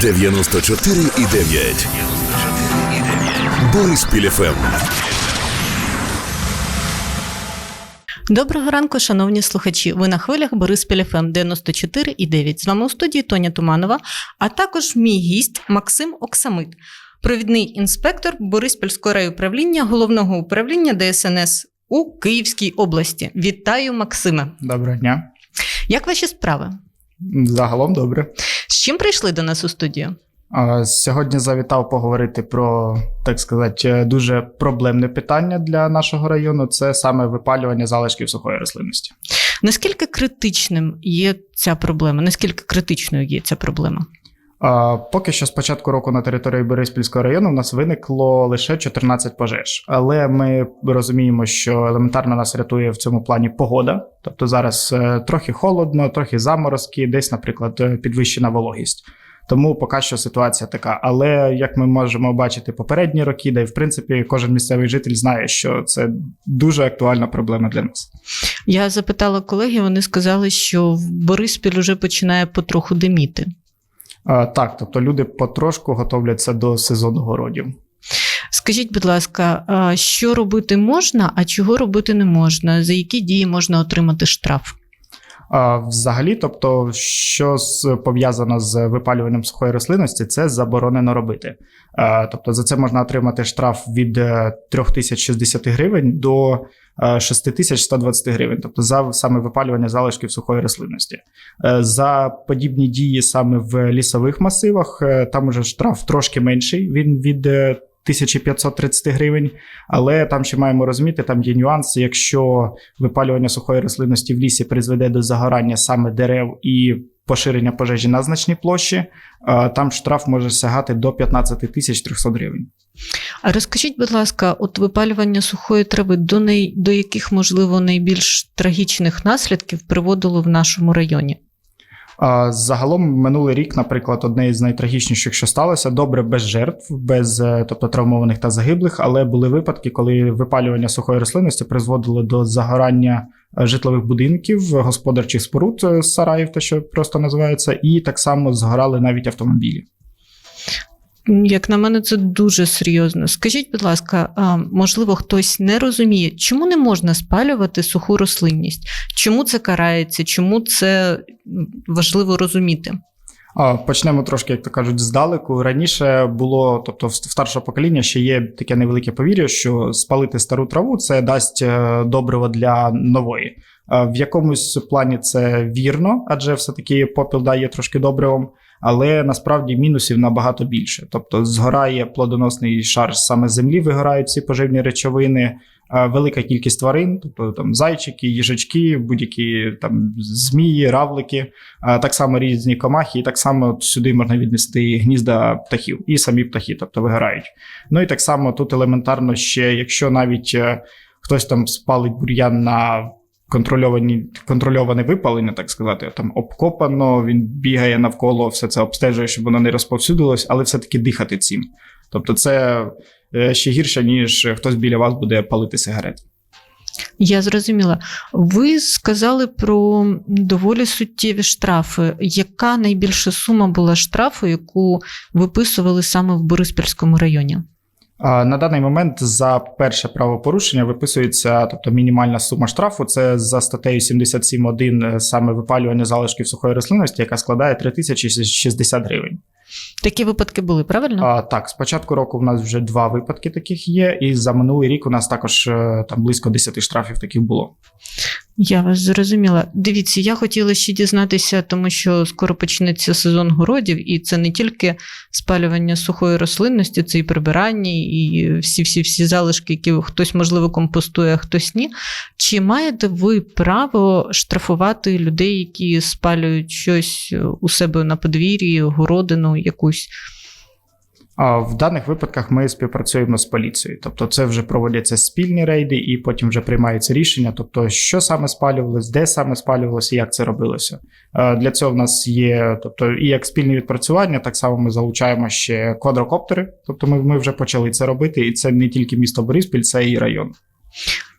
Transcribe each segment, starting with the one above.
94,9. Бориспіль ФМ. Доброго ранку, шановні слухачі. Ви на хвилях Бориспіль ФМ 94,9. З вами у студії Тоня Туманова, а також мій гість Максим Оксамит, провідний інспектор Бориспільського райуправління головного управління ДСНС у Київській області. Вітаю, Максиме! Доброго дня. Як ваші справи? Загалом добре. З чим прийшли до нас у студію? Сьогодні завітав поговорити про, так сказати, дуже проблемне питання для нашого району. Це саме випалювання залишків сухої рослинності. Наскільки критичним є ця проблема? Наскільки критичною є ця проблема? Поки що з початку року на території Бориспільського району у нас виникло лише 14 пожеж. Але ми розуміємо, що елементарно нас рятує в цьому плані погода. Тобто зараз е, трохи холодно, трохи заморозки, десь, наприклад, е, підвищена вологість. Тому поки що ситуація така. Але як ми можемо бачити попередні роки, де в принципі кожен місцевий житель знає, що це дуже актуальна проблема для нас. Я запитала колеги, вони сказали, що в Бориспіль уже починає потроху диміти. Так, тобто люди потрошку готовляться до сезону городів. Скажіть, будь ласка, що робити можна, а чого робити не можна? За які дії можна отримати штраф? Взагалі, тобто, що пов'язано з випалюванням сухої рослинності, це заборонено робити. Тобто за це можна отримати штраф від е, 3060 гривень до е, 6120 гривень, тобто за саме випалювання залишків сухої рослинності. Е, За подібні дії саме в лісових масивах, е, там уже штраф трошки менший. Він від е, 1530 гривень, але там ще маємо розуміти, там є нюанси. Якщо випалювання сухої рослинності в лісі призведе до загорання саме дерев і поширення пожежі на значній площі, там штраф може сягати до 15 тисяч 300 гривень. А розкажіть, будь ласка, от випалювання сухої трави до неї до яких можливо найбільш трагічних наслідків приводило в нашому районі? Загалом минулий рік, наприклад, одне із найтрагічніших, що сталося, добре без жертв, без е, тобто травмованих та загиблих, але були випадки, коли випалювання сухої рослинності призводило до загорання е, житлових будинків, господарчих споруд е, сараїв, те, що просто називається, і так само згорали навіть автомобілі. Як на мене, це дуже серйозно. Скажіть, будь ласка, можливо, хтось не розуміє, чому не можна спалювати суху рослинність? Чому це карається? Чому це важливо розуміти? Почнемо трошки, як то кажуть, здалеку. Раніше було, тобто в старшого покоління ще є таке невелике повір'я, що спалити стару траву це дасть е, добриво для нової. Е, В якомусь плані це вірно, адже все-таки попіл дає трошки добривом, але насправді мінусів набагато більше. Тобто згорає плодоносний шар саме землі, вигорають ці поживні речовини. е, Велика кількість тварин, тобто там зайчики, їжачки, будь-які там змії, равлики, а так само різні комахи, і так само сюди можна віднести гнізда птахів і самі птахи, тобто вигорають. Ну і так само тут елементарно ще, якщо навіть е, хтось там спалить бур'ян на контрольовані, контрольоване випалення, так сказати, там обкопано, він бігає навколо, все це обстежує, щоб воно не розповсюдилось, але все-таки дихати цим. Тобто, це е, ще гірше, ніж хтось біля вас буде палити сигарети. Я зрозуміла. Ви сказали про доволі суттєві штрафи. Яка найбільша сума була штрафу, яку виписували саме в Бориспільському районі? На даний момент за перше правопорушення виписується, тобто мінімальна сума штрафу. Це за статтею 77.1 е, саме випалювання залишків сухої рослинності, яка складає 3060 гривень. Такі випадки були, правильно? А, так, з початку року в нас вже два випадки таких є, і за минулий рік у нас також е, там близько 10 штрафів таких було. Я вас зрозуміла. Дивіться, я хотіла ще дізнатися, тому що скоро почнеться сезон городів, і це не тільки спалювання сухої рослинності, це і прибирання, і всі-всі-всі залишки, які хтось, можливо, компостує, а хтось ні. Чи маєте ви право штрафувати людей, які спалюють щось у себе на подвір'ї, городину якусь? В даних випадках ми співпрацюємо з поліцією. Тобто, це вже проводяться спільні рейди, і потім вже приймається рішення. Тобто, що саме спалювалось, де саме спалювалося, як це робилося. Е, Для цього в нас є, тобто, і як спільні відпрацювання, так само ми залучаємо ще квадрокоптери. Тобто, ми, ми вже почали це робити, і це не тільки місто Бориспіль, це і район.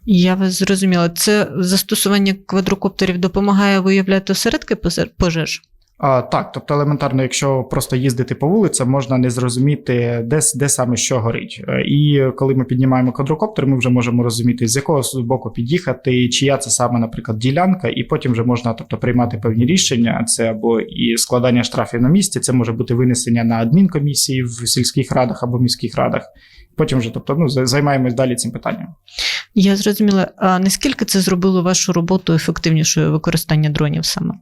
Я вас зрозуміла. Це застосування квадрокоптерів допомагає виявляти осередки пожеж? Так, тобто елементарно, якщо просто їздити по вулицям, можна не зрозуміти, де, де саме що горить. Е, І коли ми піднімаємо квадрокоптер, ми вже можемо розуміти, з якого боку під'їхати, чия це саме, наприклад, ділянка, і потім вже можна тобто, приймати певні рішення. Це або і складання штрафів на місці, це може бути винесення на адмінкомісії в сільських радах або міських радах. Потім вже тобто, ну, за- займаємось далі цим питанням. Я зрозуміла, а наскільки це зробило вашу роботу ефективнішою використання дронів саме?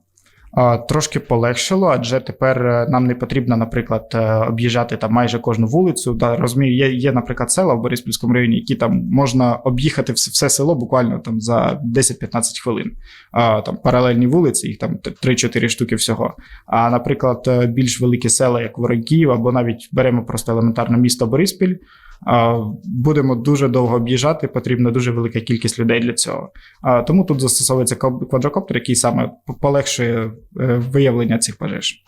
Трошки полегшило, адже тепер е, нам не потрібно, наприклад, е, об'їжджати там майже кожну вулицю. Да, розумію, є, є, наприклад, села в Бориспільському районі, які там можна об'їхати все, все село буквально там за 10-15 хвилин. А, там паралельні вулиці, їх там 3-4 штуки всього. А, наприклад, е, більш великі села, як Воронків, або навіть беремо просто елементарно місто Бориспіль. Будемо дуже довго об'їжджати, потрібна дуже велика кількість людей для цього. Тому тут застосовується квад- квадрокоптер, який саме полегшує е, виявлення цих пожеж.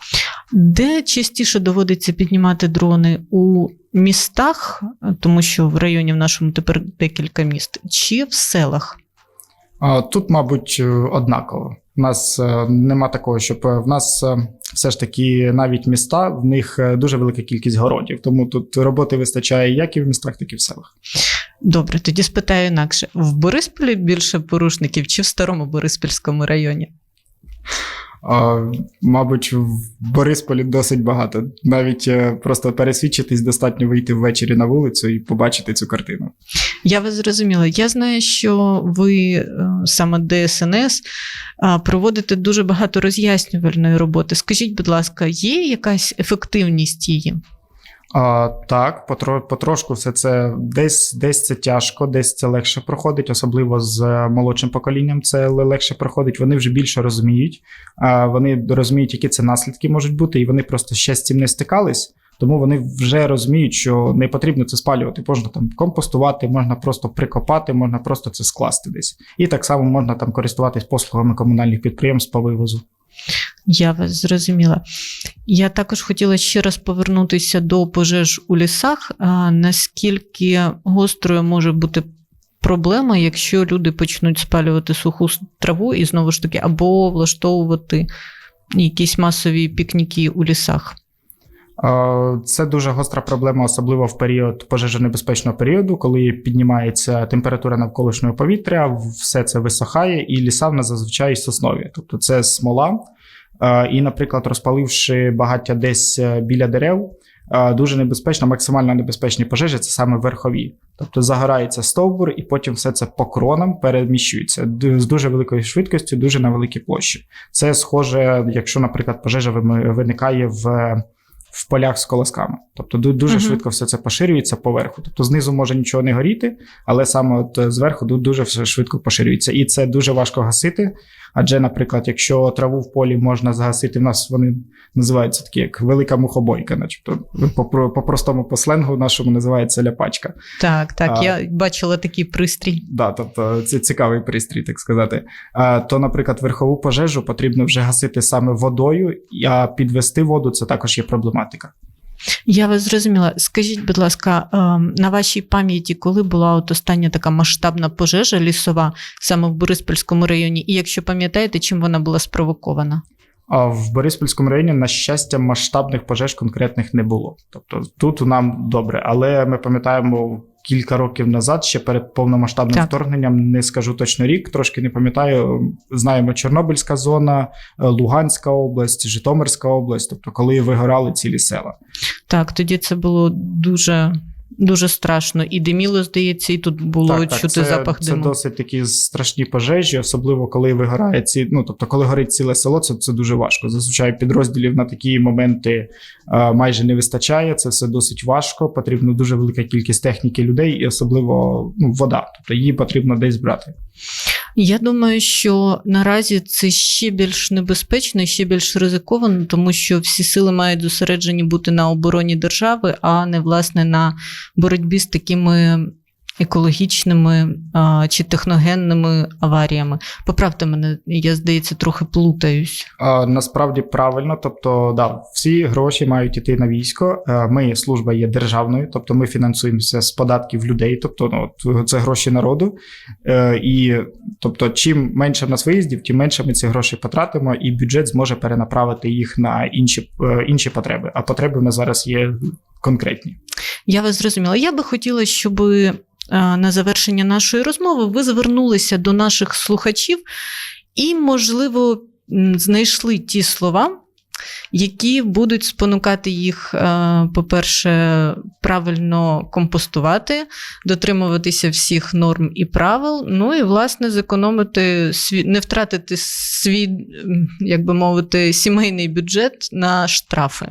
Де частіше доводиться піднімати дрони у містах, тому що в районі в нашому тепер декілька міст, чи в селах? Тут, мабуть, е, однаково. У нас е, нема такого, щоб е, в нас все ж таки навіть міста, в них дуже велика кількість городів. Тому тут роботи вистачає як і в містах, так і в селах. Добре, тоді спитаю інакше: в Борисполі більше порушників чи в старому Бориспільському районі? Мабуть, в Борисполі досить багато. Навіть е, просто пересвідчитись, достатньо вийти ввечері на вулицю і побачити цю картину. Я вас зрозуміла. Я знаю, що ви е, саме ДСНС проводите дуже багато роз'яснювальної роботи. Скажіть, будь ласка, є якась ефективність її? А, так, потро, потрошку все це десь, десь це тяжко, десь це легше проходить, особливо з е, молодшим поколінням це легше проходить. Вони вже більше розуміють, а, вони розуміють, які це наслідки можуть бути, і вони просто ще з цим не стикались. Тому вони вже розуміють, що не потрібно це спалювати. Можна там компостувати, можна просто прикопати, можна просто це скласти десь. І так само можна там користуватись послугами комунальних підприємств по вивозу. Я вас зрозуміла. Я також хотіла ще раз повернутися до пожеж у лісах. Наскільки гострою може бути проблема, якщо люди почнуть спалювати суху траву і знову ж таки, або влаштовувати якісь масові пікніки у лісах? Це дуже гостра проблема, особливо в період пожежонебезпечного періоду, коли піднімається температура навколишнього повітря, все це висохає, і ліса в нас зазвичай соснові. Тобто це смола. Е, І, наприклад, розпаливши багаття десь е, біля дерев, е, дуже небезпечно, максимально небезпечні пожежі це саме верхові. Тобто загорається стовбур, і потім все це по кронам переміщується з дуже великою швидкістю, дуже на великій площі. Це схоже, якщо, наприклад, пожежа виникає в в полях з колосками. Тобто ду- дуже Мгм. швидко все це поширюється поверху. Тобто знизу може нічого не горіти, але саме от зверху ду- дуже все швидко поширюється. І це дуже важко гасити. Адже, наприклад, якщо траву в полі можна загасити, в нас вони називаються такі, як велика мухобойка, начебто по, простому по сленгу нашому називається ляпачка. Так, так, А. я бачила такий пристрій. Да, тобто це цікавий пристрій, так сказати. А, то, наприклад, верхову пожежу потрібно вже гасити саме водою, а підвести воду це також є проблематика. Я вас зрозуміла. Скажіть, будь ласка, ем, на вашій пам'яті, коли була от остання така масштабна пожежа лісова саме в Бориспільському районі, і якщо пам'ятаєте, чим вона була спровокована? А в Бориспільському районі, на щастя, масштабних пожеж конкретних не було. Тобто тут нам добре, але ми пам'ятаємо кілька років назад, ще перед повномасштабним Так. вторгненням, не скажу точно рік, трошки не пам'ятаю. Знаємо Чорнобильська зона, Луганська область, Житомирська область, тобто коли вигорали цілі села. Так, тоді це було дуже, дуже страшно. І диміло, здається, і тут було чути це, запах це досить такі страшні пожежі, особливо коли вигорає ці. Ну тобто, коли горить ціле село, це, це дуже важко. Зазвичай підрозділів на такі моменти а, майже не вистачає. Це все досить важко. Потрібна дуже велика кількість техніки людей, і особливо ну, вода. Тобто її потрібно десь брати. Я думаю, що наразі це ще більш небезпечно, ще більш ризиковано, тому що всі сили мають зосереджені бути на обороні держави, а не власне на боротьбі з такими екологічними а, чи техногенними аваріями. Поправте мене, я здається, трохи плутаюсь. А, Насправді правильно, тобто, да, всі гроші мають іти на військо. Е, Ми служба є державною, тобто ми фінансуємося з податків людей, тобто ну, це гроші народу. Е, І тобто, чим менше в нас виїздів, тим менше ми ці гроші потратимо, і бюджет зможе перенаправити їх на інші, е, інші потреби. А потреби в нас зараз є конкретні. Я вас зрозуміла. Я би хотіла, щоб на завершення нашої розмови ви звернулися до наших слухачів і, можливо, знайшли ті слова, які будуть спонукати їх, е, по-перше, правильно компостувати, дотримуватися всіх норм і правил, ну і, власне, зекономити не втратити свій, як би мовити, сімейний бюджет на штрафи.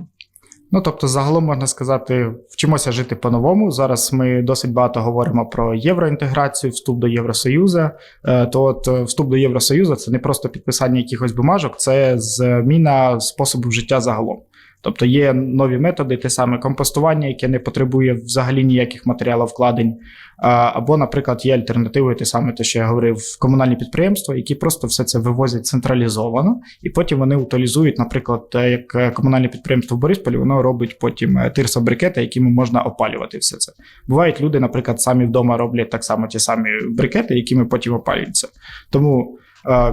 Ну тобто, загалом можна сказати, вчимося жити по-новому. Зараз ми досить багато говоримо про євроінтеграцію, вступ до Євросоюзу. Е, То от е, вступ до Євросоюзу це не просто підписання якихось бумажок, це зміна способу життя загалом. Тобто є нові методи, те саме компостування, яке не потребує взагалі ніяких матеріалів вкладень. Або, наприклад, є альтернативою, те саме те, що я говорив, комунальні підприємства, які просто все це вивозять централізовано, і потім вони утилізують, наприклад, як е, комунальне підприємство в Борисполі, воно робить потім е, тирсобрикети, якими можна опалювати все це. Бувають люди, наприклад, самі вдома роблять так само ті самі брикети, якими потім опалюються. Тому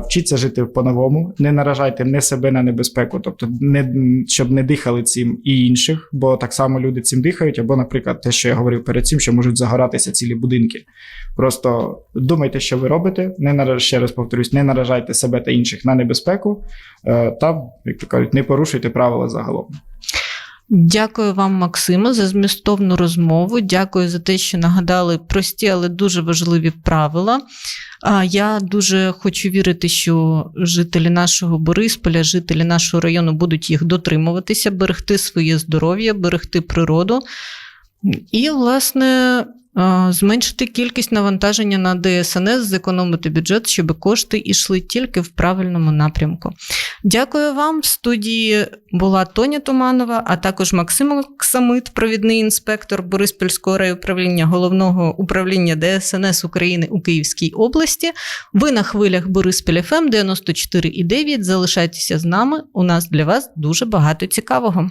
вчіться жити по-новому, не наражайте не себе на небезпеку, тобто не щоб не дихали цим і інших, бо так само люди цим дихають, або, наприклад, те, що я говорив перед цим, що можуть загоратися цілі будинки. Просто думайте, що ви робите. Не нараж, ще раз повторюсь, не наражайте себе та інших на небезпеку, е, та як то кажуть, не порушуйте правила загалом. Дякую вам, Максиме, за змістовну розмову. Дякую за те, що нагадали прості, але дуже важливі правила. А я дуже хочу вірити, що жителі нашого Борисполя, жителі нашого району будуть їх дотримуватися, берегти своє здоров'я, берегти природу і, власне, зменшити кількість навантаження на ДСНС, зекономити бюджет, щоб кошти йшли тільки в правильному напрямку. Дякую вам. В студії була Тоня Туманова, а також Максим Оксамит, провідний інспектор Бориспільського райуправління головного управління ДСНС України у Київській області. Ви на хвилях Бориспіль ФМ 94,9. Залишайтеся з нами. У нас для вас дуже багато цікавого.